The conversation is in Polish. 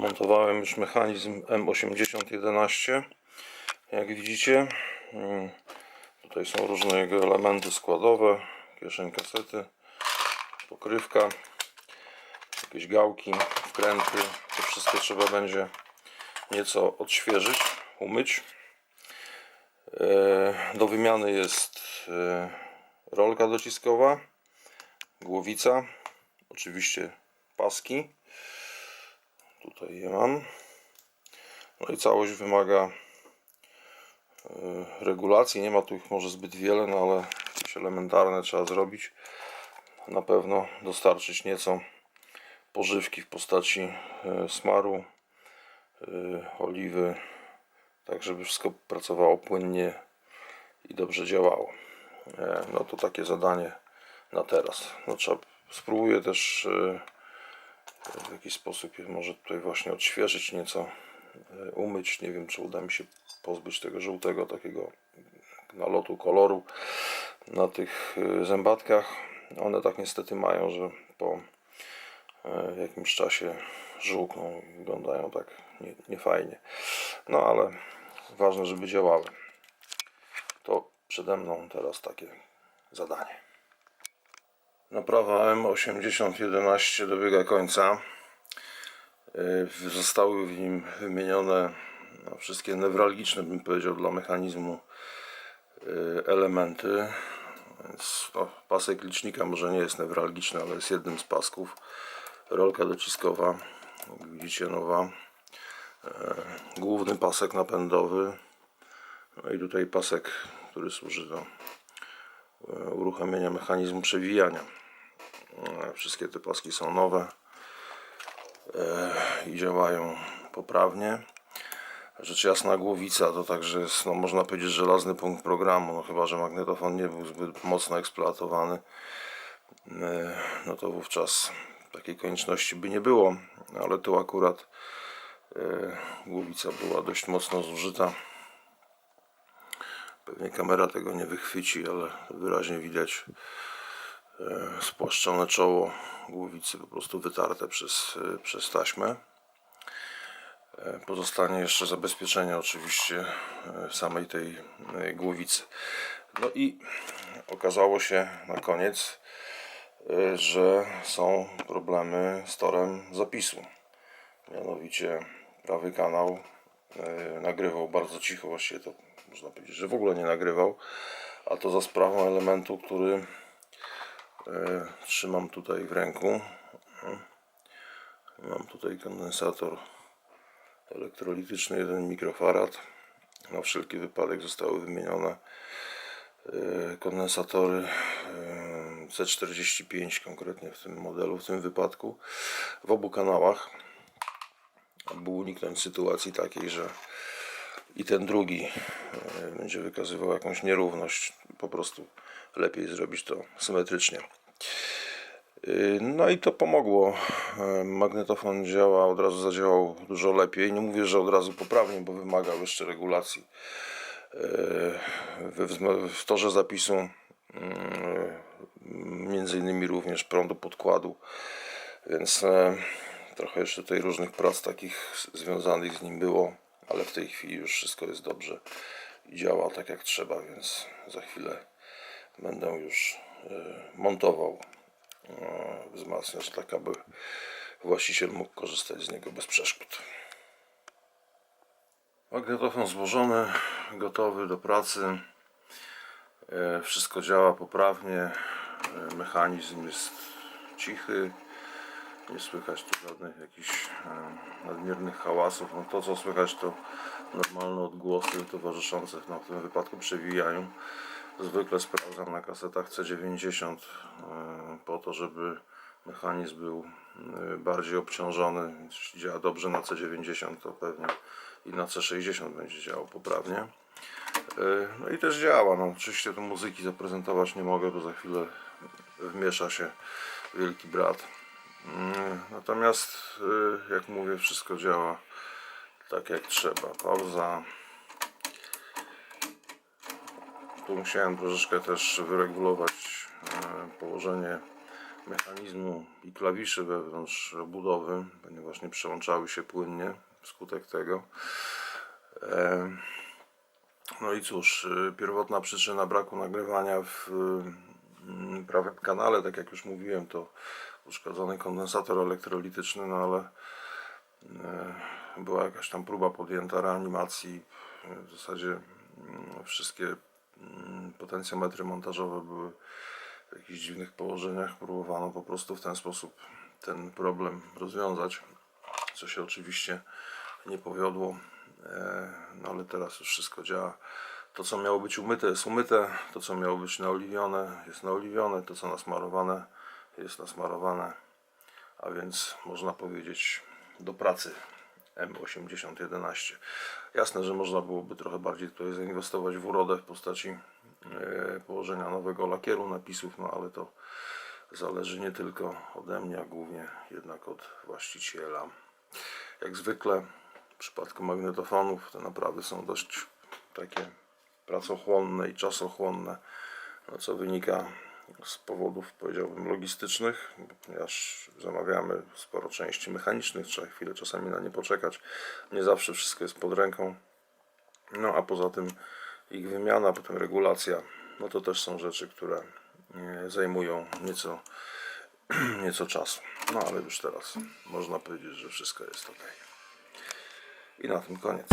Zamontowałem już mechanizm M8011. Jak widzicie, mm, tutaj są różne jego elementy składowe, kieszeń kasety, pokrywka, jakieś gałki, wkręty. To wszystko trzeba będzie nieco odświeżyć, umyć. E, Do wymiany jest e, rolka dociskowa, głowica, oczywiście paski. Tutaj je mam. No i całość wymaga e, regulacji. Nie ma tu ich może zbyt wiele, no ale jakieś elementarne trzeba zrobić. Na pewno dostarczyć nieco pożywki w postaci e, smaru, e, oliwy, tak żeby wszystko pracowało płynnie i dobrze działało. No to takie zadanie na teraz. No trzeba, spróbuję też w jakiś sposób może tutaj właśnie odświeżyć nieco, e, umyć. Nie wiem, czy uda mi się pozbyć tego żółtego takiego nalotu koloru na tych e, zębatkach. One tak niestety mają, że po e, jakimś czasie żółkną i wyglądają tak nie- niefajnie. No ale ważne, żeby działały. To przede mną teraz takie zadanie. Naprawa M8011 dobiega końca. Yy, Zostały w nim wymienione no, wszystkie newralgiczne, bym powiedział, dla mechanizmu yy, elementy. Więc no, pasek licznika może nie jest newralgiczny, ale jest jednym z pasków. Rolka dociskowa, jak widzicie, nowa. Yy, Główny pasek napędowy. No i tutaj pasek, który służy do uruchomienia mechanizmu przewijania. E, Wszystkie te paski są nowe e, i działają poprawnie. Rzecz jasna głowica to także jest, no można powiedzieć, żelazny punkt programu, no chyba, że magnetofon nie był zbyt mocno eksploatowany, e, no to wówczas takiej konieczności by nie było, ale tu akurat e, głowica była dość mocno zużyta. Pewnie kamera tego nie wychwyci, ale wyraźnie widać e, spłaszczone czoło głowicy po prostu wytarte przez, e, przez taśmę. E, Pozostanie jeszcze zabezpieczenie oczywiście samej tej głowicy. No i okazało się na koniec, że są problemy z torem zapisu. Mianowicie prawy kanał nagrywał bardzo cicho, właściwie to można powiedzieć, że w ogóle nie nagrywał, a to za sprawą elementu, który e, trzymam tutaj w ręku. Mam tutaj kondensator elektrolityczny 1 mikrofarad. Na wszelki wypadek zostały wymienione e, kondensatory e, C45 konkretnie w tym modelu, w tym wypadku w obu kanałach aby uniknąć sytuacji takiej, że i ten drugi e, będzie wykazywał jakąś nierówność. Po prostu lepiej zrobić to symetrycznie. Yy, No i to pomogło. E, Magnetofon działa, od razu zadziałał dużo lepiej. Nie mówię, że od razu poprawnie, bo wymagał jeszcze regulacji. E, w torze zapisu mm, między innymi również prądu podkładu, więc trochę jeszcze tutaj różnych prac takich związanych z nim było, ale w tej chwili już wszystko jest dobrze i działa tak jak trzeba, więc za chwilę będę już e, montował e, wzmacniacz tak, aby właściciel mógł korzystać z niego bez przeszkód. Magnetofon złożony, gotowy do pracy. E, Wszystko działa poprawnie. Mechanizm jest cichy. Nie słychać tu żadnych jakichś e, nadmiernych hałasów. No to co słychać to normalne odgłosy towarzyszące no, w tym wypadku przewijaniu. Zwykle sprawdzam na kasetach C90 e, po to, żeby mechanizm był e, bardziej obciążony. Jeśli działa dobrze na C90 to pewnie i na C60 będzie działał poprawnie. No i też działa. No, oczywiście tu muzyki zaprezentować nie mogę, bo za chwilę wmiesza się wielki brat. Mm, Natomiast, y, jak mówię, wszystko działa tak jak trzeba. Pauza. Tu musiałem troszeczkę też wyregulować e, położenie mechanizmu i klawiszy wewnątrz obudowy, ponieważ nie przełączały się płynnie wskutek tego. E, No i cóż, y, pierwotna przyczyna braku nagrywania w y, prawym kanale, tak jak już mówiłem, to uszkodzony kondensator elektrolityczny, no ale e, była jakaś tam próba podjęta reanimacji. W zasadzie mm, wszystkie mm, potencjometry montażowe były w jakichś dziwnych położeniach. Próbowano po prostu w ten sposób ten problem rozwiązać, co się oczywiście nie powiodło. E, No ale teraz już wszystko działa. To, co miało być umyte, jest umyte. To, co miało być naoliwione, jest naoliwione. To, co nasmarowane, jest nasmarowane. A więc można powiedzieć do pracy M8011. Jasne, że można byłoby trochę bardziej tutaj zainwestować w urodę w postaci e, położenia nowego lakieru napisów, no ale to zależy nie tylko ode mnie, a głównie jednak od właściciela. Jak zwykle w przypadku magnetofonów te naprawy są dość takie pracochłonne i czasochłonne, no, co wynika z powodów powiedziałbym logistycznych, ponieważ zamawiamy sporo części mechanicznych, trzeba chwilę czasami na nie poczekać. Nie zawsze wszystko jest pod ręką. No a poza tym ich wymiana, potem regulacja, no to też są rzeczy, które e, zajmują nieco, nieco czasu. No ale już teraz można powiedzieć, że wszystko jest ok. I na tym koniec.